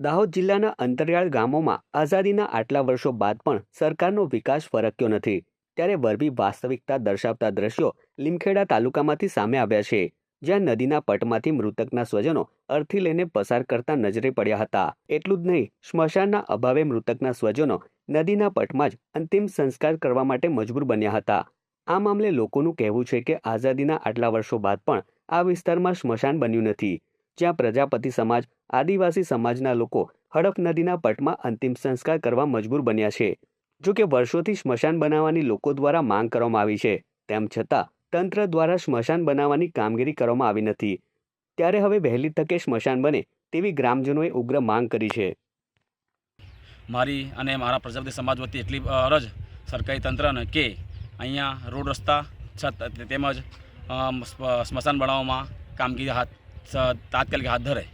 દાહોદ જિલ્લાના અંતરિયાળ ગામોમાં આઝાદીના આટલા વર્ષો બાદ પણ સરકારનો વિકાસ ફરક્યો નથી. ત્યારે વરબી વાસ્તવિકતા દર્શાવતા દ્રશ્યો લીમખેડા તાલુકામાંથી સામે આવ્યા છે, જ્યાં નદીના પટમાંથી મૃતકના સ્વજનો અર્થી લઈને પસાર કરતા નજરે પડ્યા હતા. એટલું જ નહીં, સ્મશાનના અભાવે મૃતકના સ્વજનો નદીના પટમાં જ અંતિમ સંસ્કાર કરવા માટે મજબૂર બન્યા હતા. આ મામલે લોકોનું કહેવું છે કે આઝાદીના આટલા વર્ષો બાદ પણ આ વિસ્તારમાં સ્મશાન બન્યું નથી. જ્યાં પ્રજાપતિ સમાજ, આદિવાસી સમાજના લોકો હડફ નદીના પટમાં અંતિમ સંસ્કાર કરવા મજબૂર બન્યા છે. જો કે વર્ષોથી સ્મશાન બનાવવાની લોકો દ્વારા માંગ કરવામાં આવી છે, તેમ છતાં તંત્ર દ્વારા સ્મશાન બનાવવાની કામગીરી કરવામાં આવી નથી. ત્યારે હવે વહેલી તકે સ્મશાન બને તેવી ગ્રામજનોએ ઉગ્ર માંગ કરી છે. મારી અને મારા પ્રજાપતિ સમાજ વતી એટલી અરજ સરકારી તંત્રને કે અહીંયા રોડ રસ્તા, છત, તેમજ સ્મશાન બનાવવામાં કામગીરી હાથ તાત્કાલિક હાથ ધરે